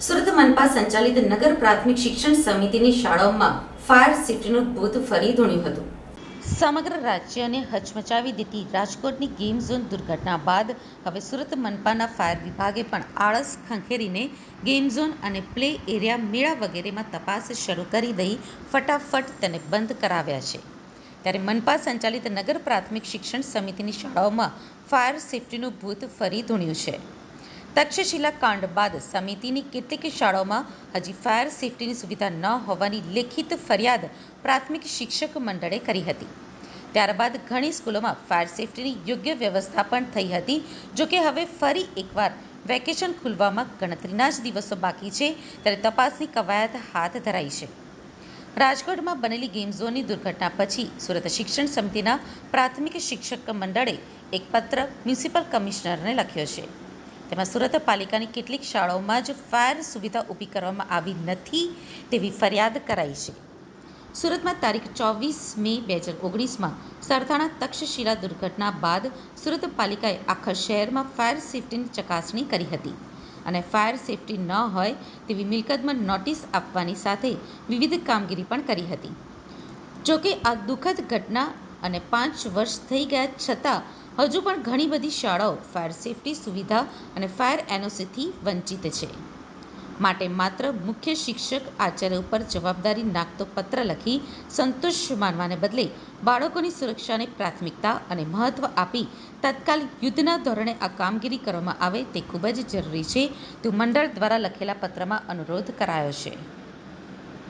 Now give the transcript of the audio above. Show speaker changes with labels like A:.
A: સુરત મનપા સંચાલિત નગર પ્રાથમિક શિક્ષણ સમિતિની શાળાઓમાં ફાયર સેફ્ટીનું ભૂત ફરી ધૂણ્યું હતું. સમગ્ર રાજ્યને હચમચાવી દીધી રાજકોટની ગેમ ઝોન દુર્ઘટના બાદ હવે સુરત મનપાના ફાયર વિભાગે પણ આળસ ખંખેરીને ગેમ ઝોન અને પ્લે એરિયા મેળા વગેરેમાં તપાસ શરૂ કરી દઈ ફટાફટ તેને બંધ કરાવ્યા છે. ત્યારે મનપા સંચાલિત નગર પ્રાથમિક શિક્ષણ સમિતિની શાળાઓમાં ફાયર સેફ્ટીનું ભૂત ફરી ધૂણ્યું છે. તક્ષશિલા કાંડ બાદ સમિતિની કેટલીક શાળાઓમાં હજી ફાયર સેફ્ટીની સુવિધા ન હોવાની લેખિત ફરિયાદ પ્રાથમિક શિક્ષક મંડળે કરી હતી. ત્યારબાદ ઘણી સ્કૂલોમાં ફાયર સેફ્ટીની યોગ્ય વ્યવસ્થા પણ થઈ હતી. જો કે હવે ફરી એકવાર વેકેશન ખુલવામાં ગણતરીના જ દિવસો બાકી છે, ત્યારે તપાસની કવાયત હાથ ધરાઈ છે. રાજકોટમાં બનેલી ગેમ ઝોનની દુર્ઘટના પછી સુરત શિક્ષણ સમિતિના પ્રાથમિક શિક્ષક મંડળે એક પત્ર મ્યુનિસિપલ કમિશનરને લખ્યો છે. તેમાં સુરત પાલિકાની કેટલીક શાળાઓમાં જ ફાયર સુવિધા ઊભી કરવામાં આવી નથી તેવી ફરિયાદ કરાઈ છે. સુરતમાં તારીખ ચોવીસ મે બે હજાર ઓગણીસમાં સરથાણા તક્ષશિલા દુર્ઘટના બાદ સુરત પાલિકાએ આખા શહેરમાં ફાયર સેફ્ટીની ચકાસણી કરી હતી. અને ફાયર સેફ્ટી ન હોય તેવી મિલકતમાં નોટિસ આપવાની સાથે વિવિધ કામગીરી પણ કરી હતી. જોકે આ દુઃખદ ઘટના અને પાંચ વર્ષ થઈ ગયા છતાં, હજુ પણ ઘણી બધી શાળાઓ ફાયર સેફ્ટી સુવિધા અને ફાયર એનઓસીથી વંચિત છે. માટે માત્ર મુખ્ય શિક્ષક આચાર્ય ઉપર જવાબદારી નાખતો પત્ર લખી સંતોષ માનવાને બદલે બાળકોની સુરક્ષાને પ્રાથમિકતા અને મહત્ત્વ આપી તત્કાલિક યુદ્ધના ધોરણે આ કામગીરી કરવામાં આવે તે ખૂબ જ જરૂરી છે. તેવું મંડળ દ્વારા લખેલા પત્રમાં અનુરોધ કરાયો છે.